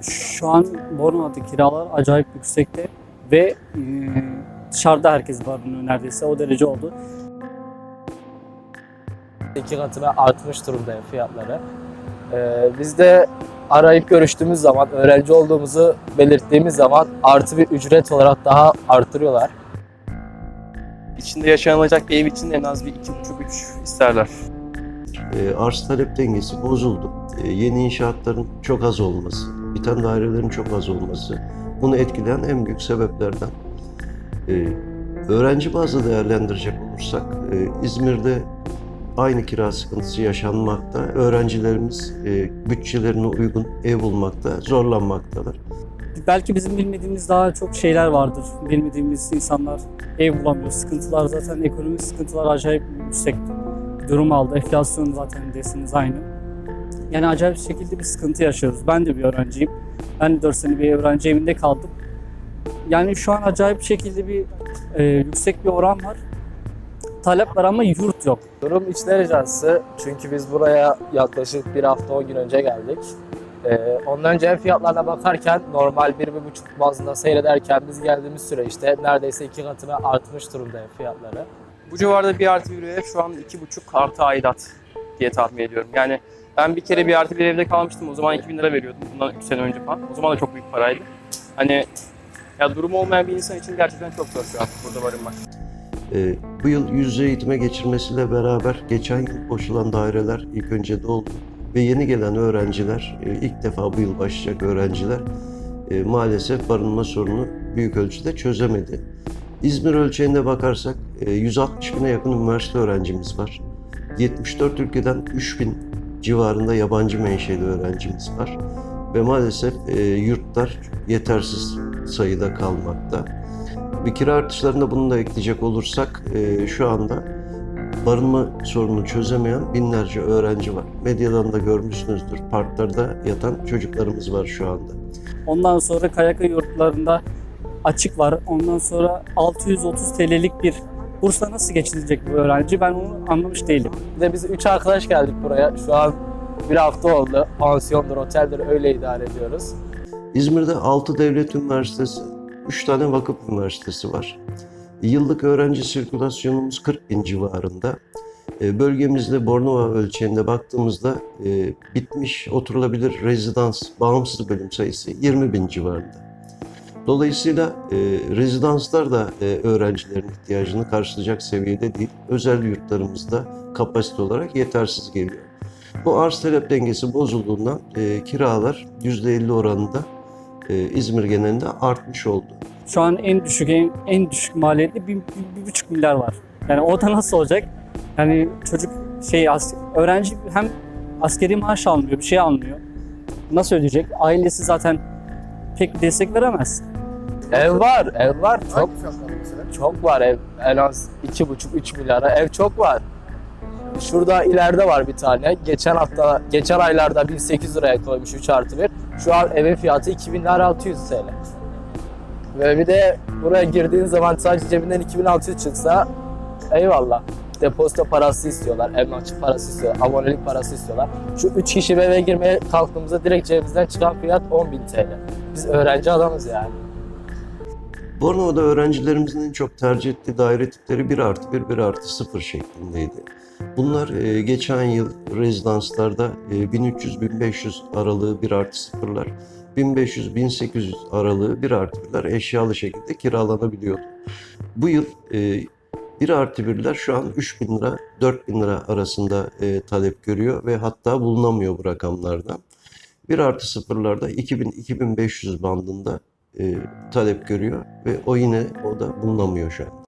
Şu an Bornova'da kiralar acayip yüksekte ve e, dışarıda herkes barınıyor neredeyse o derece oldu. İki katına artmış durumda ev fiyatları. Ee, biz de arayıp görüştüğümüz zaman, öğrenci olduğumuzu belirttiğimiz zaman artı bir ücret olarak daha artırıyorlar. İçinde yaşanılacak bir ev için en az bir iki buçuk üç isterler. E, arz talep dengesi bozuldu. E, yeni inşaatların çok az olması, biten dairelerin çok az olması bunu etkileyen en büyük sebeplerden. E, öğrenci bazlı değerlendirecek olursak e, İzmir'de aynı kira sıkıntısı yaşanmakta. Öğrencilerimiz e, bütçelerine uygun ev bulmakta zorlanmaktalar. Belki bizim bilmediğimiz daha çok şeyler vardır. Bilmediğimiz insanlar ev bulamıyor. Sıkıntılar zaten ekonomik sıkıntılar acayip yüksek durum aldı. Enflasyon zaten desiniz aynı. Yani acayip bir şekilde bir sıkıntı yaşıyoruz. Ben de bir öğrenciyim. Ben de 4 sene bir öğrenci evinde kaldım. Yani şu an acayip bir şekilde bir e, yüksek bir oran var. Talep var ama yurt yok. Durum içler acısı çünkü biz buraya yaklaşık bir hafta 10 gün önce geldik. Ee, ondan önce ev fiyatlarına bakarken normal 1-1,5 bazında seyrederken biz geldiğimiz süreçte neredeyse iki katına artmış durumda ev fiyatları. Bu civarda bir artı bir ev şu an iki buçuk artı aidat diye tahmin ediyorum. Yani ben bir kere bir artı bir evde kalmıştım. O zaman 2000 lira veriyordum. Bundan 3 sene önce falan. O zaman da çok büyük paraydı. Hani ya durumu olmayan bir insan için gerçekten çok zor şu an burada barınmak. E, bu yıl yüz yüze eğitime geçirmesiyle beraber geçen yıl boşalan daireler ilk önce doldu ve yeni gelen öğrenciler, e, ilk defa bu yıl başlayacak öğrenciler e, maalesef barınma sorunu büyük ölçüde çözemedi. İzmir ölçeğinde bakarsak e, 160 bine yakın üniversite öğrencimiz var. 74 ülkeden 3000 civarında yabancı menşeli öğrencimiz var. Ve maalesef e, yurtlar yetersiz sayıda kalmakta. Bir kira artışlarında bunu da ekleyecek olursak e, şu anda barınma sorununu çözemeyen binlerce öğrenci var. Medyadan da görmüşsünüzdür. Parklarda yatan çocuklarımız var şu anda. Ondan sonra Kayaka yurtlarında açık var. Ondan sonra 630 TL'lik bir bursla nasıl geçilecek bu öğrenci? Ben onu anlamış değilim. De biz 3 arkadaş geldik buraya. Şu an bir hafta oldu. Pansiyondur, oteldir öyle idare ediyoruz. İzmir'de 6 devlet üniversitesi, 3 tane vakıf üniversitesi var. Yıllık öğrenci sirkülasyonumuz 40 bin civarında. E, Bölgemizde Bornova ölçeğinde baktığımızda e, bitmiş oturulabilir rezidans bağımsız bölüm sayısı 20 bin civarında. Dolayısıyla e, rezidanslar da e, öğrencilerin ihtiyacını karşılayacak seviyede değil. Özel yurtlarımızda kapasite olarak yetersiz geliyor. Bu arz talep dengesi bozulduğundan e, kiralar %50 oranında e, İzmir genelinde artmış oldu. Şu an en düşük en, en düşük maliyetli bir, bir, bir buçuk milyar var. Yani o da nasıl olacak? Yani çocuk şey as- öğrenci hem askeri maaş almıyor, bir şey almıyor. Nasıl ödeyecek? Ailesi zaten pek destek veremez. Ev var, ev var. Çok çok var ev. En az 2,5-3 milyara ev çok var. Şurada ileride var bir tane. Geçen hafta, geçen aylarda 1800 liraya koymuş 3 artı 1. Şu an evin fiyatı 2000 lira 600 TL. Ve bir de buraya girdiğin zaman sadece cebinden 2600 çıksa eyvallah. Depozito parası istiyorlar, emlakçı parası istiyorlar, abonelik parası istiyorlar. Şu 3 kişi eve girmeye kalktığımızda direkt cebimizden çıkan fiyat 10.000 TL. Biz öğrenci adamız yani. Bornova'da öğrencilerimizin en çok tercih ettiği daire tipleri 1 artı 1, 1 artı 0 şeklindeydi. Bunlar e, geçen yıl rezidanslarda e, 1300-1500 aralığı 1 artı 0'lar, 1500-1800 aralığı 1 artı 1'ler eşyalı şekilde kiralanabiliyordu. Bu yıl e, 1 artı 1'ler şu an 3000 lira, 4000 lira arasında e, talep görüyor ve hatta bulunamıyor bu rakamlardan. 1 artı 0'larda 2000-2500 bandında e, talep görüyor ve o yine o da bulunamıyor şu anda.